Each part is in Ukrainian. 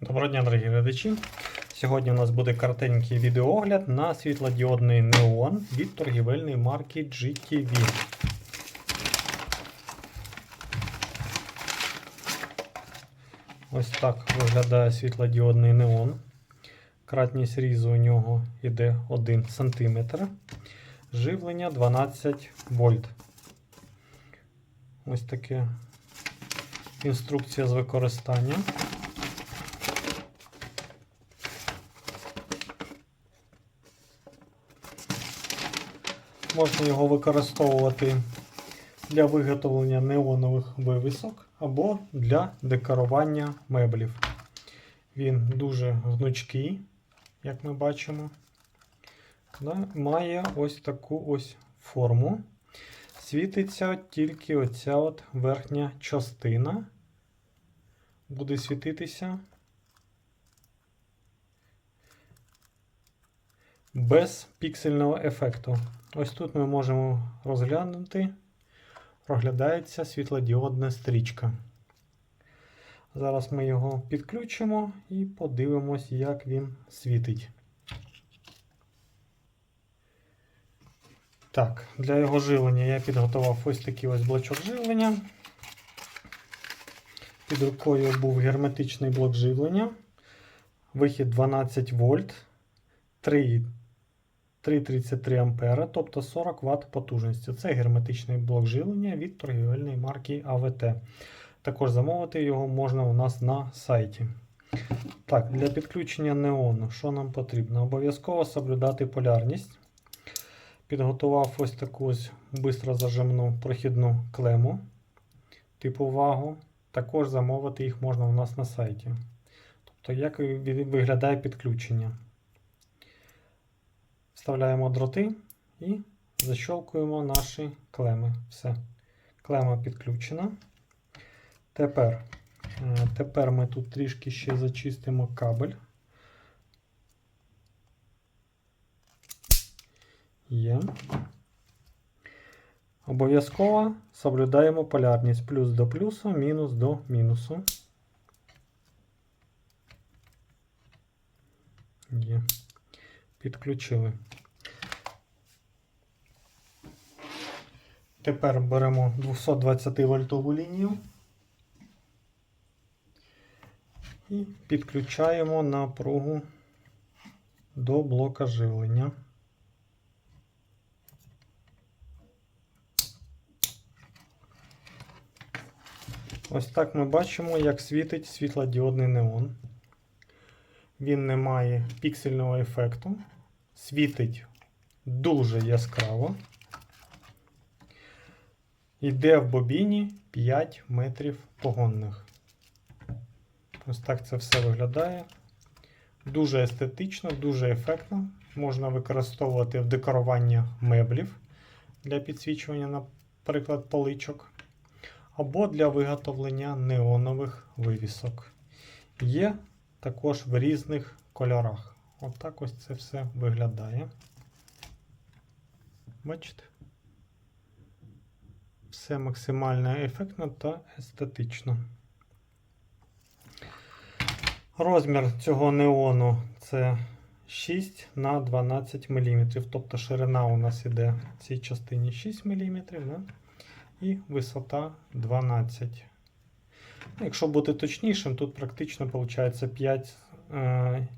Доброго дня, дорогі глядачі. Сьогодні у нас буде коротенький відеоогляд на світлодіодний неон від торгівельної марки GTV. Ось так виглядає світлодіодний неон. Кратність різу у нього йде 1 см. Живлення 12 вольт. Ось таке інструкція з використання. Можна його використовувати для виготовлення неонових вивісок або для декорування меблів. Він дуже гнучкий, як ми бачимо. Має ось таку ось форму. Світиться тільки оця от верхня частина. Буде світитися без піксельного ефекту. Ось тут ми можемо розглянути, проглядається світлодіодна стрічка. Зараз ми його підключимо і подивимось, як він світить. Так, для його живлення я підготував ось такий ось блочок живлення. Під рукою був герметичний блок живлення. Вихід 12 вольт, 3 3,33 ампера, тобто 40 Вт потужності. Це герметичний блок живлення від торгівельної марки АВТ. Також замовити його можна у нас на сайті. Так, Для підключення неону, що нам потрібно? Обов'язково соблюдати полярність. Підготував ось таку ось зажимну прохідну клему типу вагу. Також замовити їх можна у нас на сайті. Тобто, як виглядає підключення. Вставляємо дроти і защолкуємо наші клеми. Все. Клема підключена. Тепер, тепер ми тут трішки ще зачистимо кабель. Є. Обов'язково соблюдаємо полярність плюс до плюсу, мінус до мінусу. Є. Підключили. Тепер беремо 220 вольтову лінію і підключаємо напругу до блока живлення. Ось так ми бачимо, як світить світлодіодний неон. Він не має піксельного ефекту, світить дуже яскраво. Йде в бобіні 5 метрів погонних. Ось так це все виглядає. Дуже естетично, дуже ефектно. Можна використовувати в декоруванні меблів для підсвічування, наприклад, поличок, або для виготовлення неонових вивісок. Є також в різних кольорах. Отак ось це все виглядає. Бачите? Все максимально ефектно та естетично. Розмір цього неону це 6 на 12 мм. Тобто ширина у нас іде в цій частині 6 мм да? і висота 12 Якщо бути точнішим, тут практично виходить 5 е,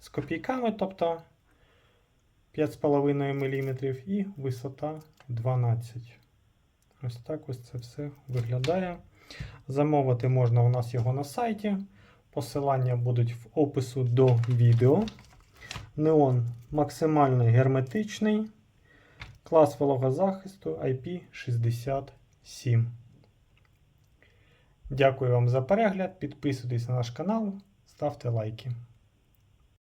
з копійками, тобто 5,5 мм і висота 12 Ось так ось це все виглядає. Замовити можна у нас його на сайті. Посилання будуть в опису до відео. Неон максимально герметичний. Клас вологозахисту IP67. Дякую вам за перегляд. Підписуйтесь на наш канал, ставте лайки.